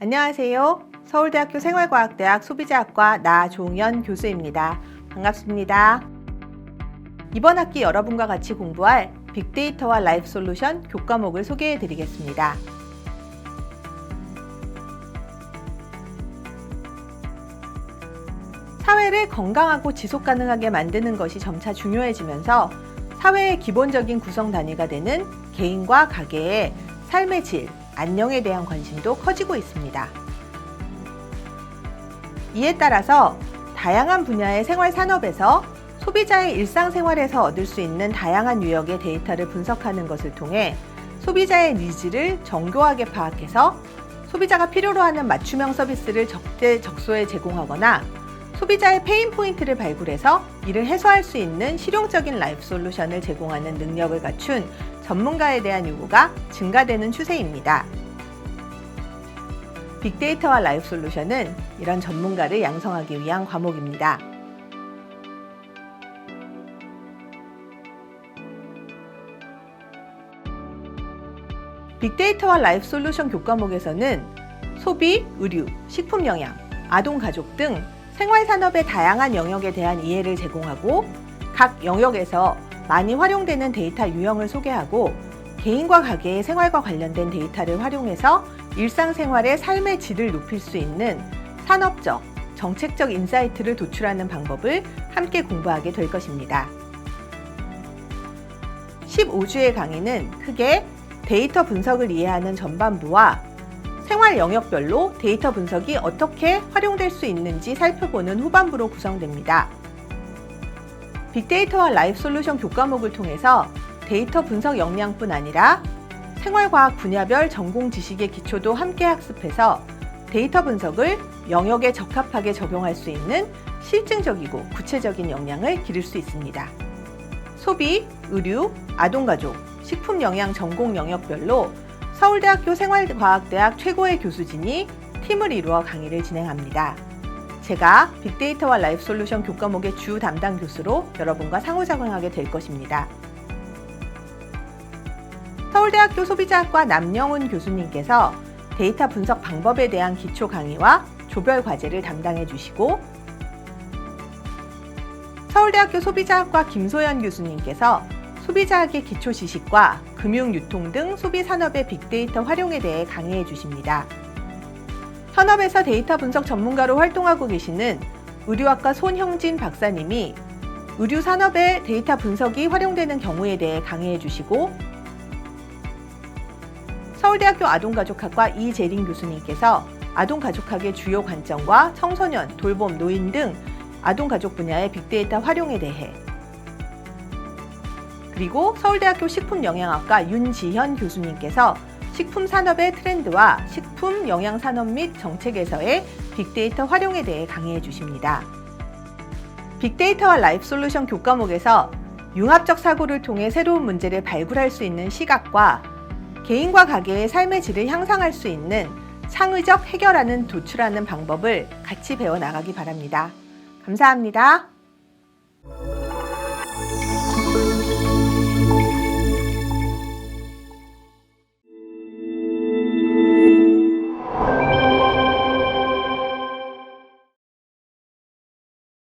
안녕하세요. 서울대학교 생활과학대학 소비자학과 나종현 교수입니다. 반갑습니다. 이번 학기 여러분과 같이 공부할 빅데이터와 라이프 솔루션 교과목을 소개해 드리겠습니다. 사회를 건강하고 지속 가능하게 만드는 것이 점차 중요해지면서 사회의 기본적인 구성 단위가 되는 개인과 가계의 삶의 질, 안녕에 대한 관심도 커지고 있습니다. 이에 따라서 다양한 분야의 생활 산업에서 소비자의 일상생활에서 얻을 수 있는 다양한 유형의 데이터를 분석하는 것을 통해 소비자의 니즈를 정교하게 파악해서 소비자가 필요로 하는 맞춤형 서비스를 적재적소에 제공하거나 소비자의 페인 포인트를 발굴해서 이를 해소할 수 있는 실용적인 라이프 솔루션을 제공하는 능력을 갖춘 전문가에 대한 요구가 증가되는 추세입니다. 빅데이터와 라이프 솔루션은 이런 전문가를 양성하기 위한 과목입니다. 빅데이터와 라이프 솔루션 교과목에서는 소비, 의류, 식품 영양, 아동 가족 등 생활 산업의 다양한 영역에 대한 이해를 제공하고 각 영역에서 많이 활용되는 데이터 유형을 소개하고 개인과 가게의 생활과 관련된 데이터를 활용해서 일상생활의 삶의 질을 높일 수 있는 산업적, 정책적 인사이트를 도출하는 방법을 함께 공부하게 될 것입니다. 15주의 강의는 크게 데이터 분석을 이해하는 전반부와 생활 영역별로 데이터 분석이 어떻게 활용될 수 있는지 살펴보는 후반부로 구성됩니다. 빅데이터와 라이프 솔루션 교과목을 통해서 데이터 분석 역량뿐 아니라 생활과학 분야별 전공 지식의 기초도 함께 학습해서 데이터 분석을 영역에 적합하게 적용할 수 있는 실증적이고 구체적인 역량을 기를 수 있습니다. 소비, 의류, 아동가족, 식품 영양 전공 영역별로 서울대학교 생활과학대학 최고의 교수진이 팀을 이루어 강의를 진행합니다. 제가 빅데이터와 라이프 솔루션 교과목의 주 담당 교수로 여러분과 상호작용하게 될 것입니다. 서울대학교 소비자학과 남영훈 교수님께서 데이터 분석 방법에 대한 기초 강의와 조별 과제를 담당해 주시고 서울대학교 소비자학과 김소연 교수님께서 소비자학의 기초 지식과 금융 유통 등 소비 산업의 빅데이터 활용에 대해 강의해 주십니다. 현업에서 데이터 분석 전문가로 활동하고 계시는 의류학과 손형진 박사님이 의류 산업의 데이터 분석이 활용되는 경우에 대해 강의해 주시고 서울대학교 아동가족학과 이재린 교수님께서 아동가족학의 주요 관점과 청소년, 돌봄, 노인 등 아동가족 분야의 빅데이터 활용에 대해 그리고 서울대학교 식품영양학과 윤지현 교수님께서 식품 산업의 트렌드와 식품 영양 산업 및 정책에서의 빅데이터 활용에 대해 강의해 주십니다. 빅데이터와 라이프 솔루션 교과목에서 융합적 사고를 통해 새로운 문제를 발굴할 수 있는 시각과 개인과 가게의 삶의 질을 향상할 수 있는 창의적 해결하는 도출하는 방법을 같이 배워 나가기 바랍니다. 감사합니다.